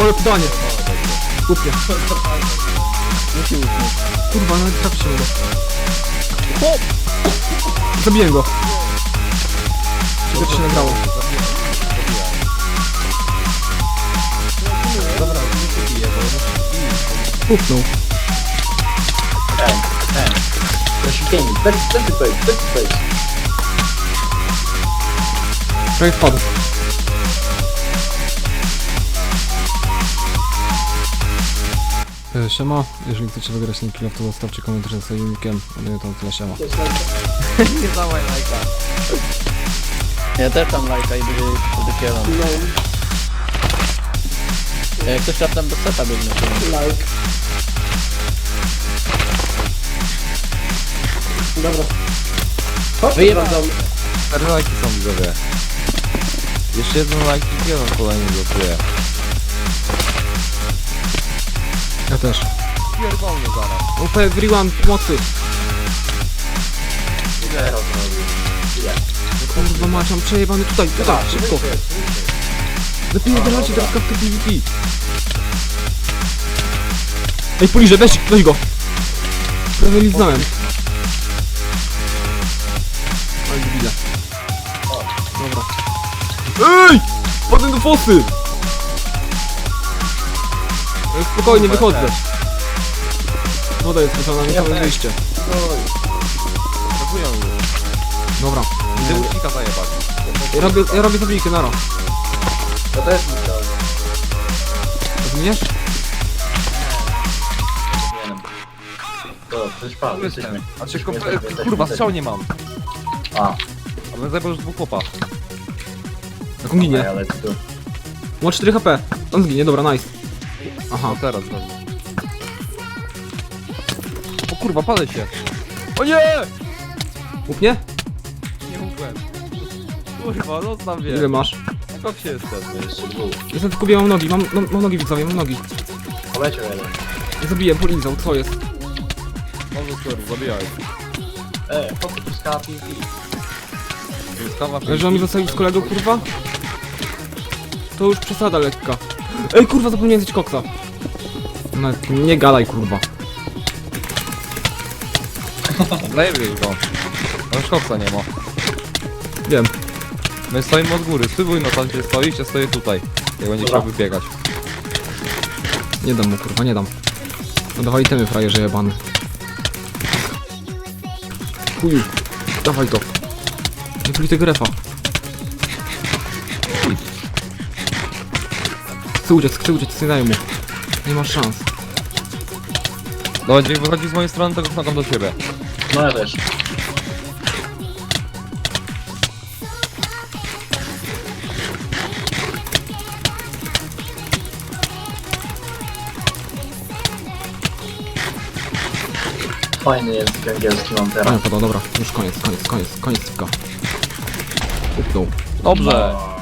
어, 부도 아니야. 높이야. Ale podanie. Głupie. Kurwa, nawet trafi się go. Zabiłem go. Czego to się nagrało? Puknął. Prosipieni, plecy, plecy, plecy, plecy, plecy. Prawie wpadł. Siema, jeżeli chcecie wygrać ten kill, to zostawcie komentarz ze swoim nickiem, a nie to tyle siema. Nie dawaj lajka. Ja też tam lajka i będzie podykieram. Jak ktoś tam do seta biegnie. to- Like. Dobra. Chodź Wyjebał. sprawdzam. Cztery lajki są widzowie. Jeszcze jeden lajk i jeden kolejny blokuje. Ja też. Pierdolny zaraz. OP, everyone, pomocy! Ile rozrobił? Ile? Kurwa mać, mam przejebany tutaj, tutaj, szybko! Zapierdalacie teraz kawkę PvP! Ej, poliże, weź, weź go! Prawie liznąłem. Ale widzę. Dobra. EJ! Padłem do fosy! Spokojnie, wychodzę. Woda jest specjalna, nie mamy wyjście. Dobra. Gdy ucika zajebać. Ja robię, ja robię zabijkę, nara. To też musiałem. Rozumiesz? To, coś pan, jesteśmy. Znaczy, Jesteśmy, ko- jesteśmy, kurwa, jesteśmy. strzał nie mam. A, A my zajebał już dwóch chłopa. Jak on ginie. ale tu. Ma 4 HP. On zginie, dobra, nice. Aha. No teraz zrobił. O kurwa, palę się. O nie! Łupnie? Nie mógłbym. Kurwa, zostaw mnie. Ile masz? Na koksie jestem. Jeszcze dwóch. Jestem tylko mam nogi, mam, mam, mam nogi widzowie, mam nogi. Poleciał jeden. Zabiłem, polizał, co jest? Może skoro, zabijaj. E, po co tu skała PvP? Ale że on mi zostawił z kolegą, kurwa? To już przesada lekka. Ej, kurwa, zapomniałem zjeść koksa. No, nie gadaj, kurwa. Zajebiej go. No już koksa nie ma. Wiem. My stoimy od góry. Spróbuj no tam gdzie stoisz, ja stoję tutaj. Jak będzie Dobra. chciał wybiegać. Nie dam mu, kurwa, nie dam. No dawaj temy, frajerze jebany. Chuju. Dawaj go. Nie puli tego refa. Chcę uciec, chcę uciec, nie daję mu. Nie masz szans. No będzie wychodzi z mojej strony, to go do ciebie. No ja też. Fajny język angielski mam A, teraz. nie, dobra, dobra, już koniec, koniec, koniec, koniec, tylko. Upnął. Dobrze. No.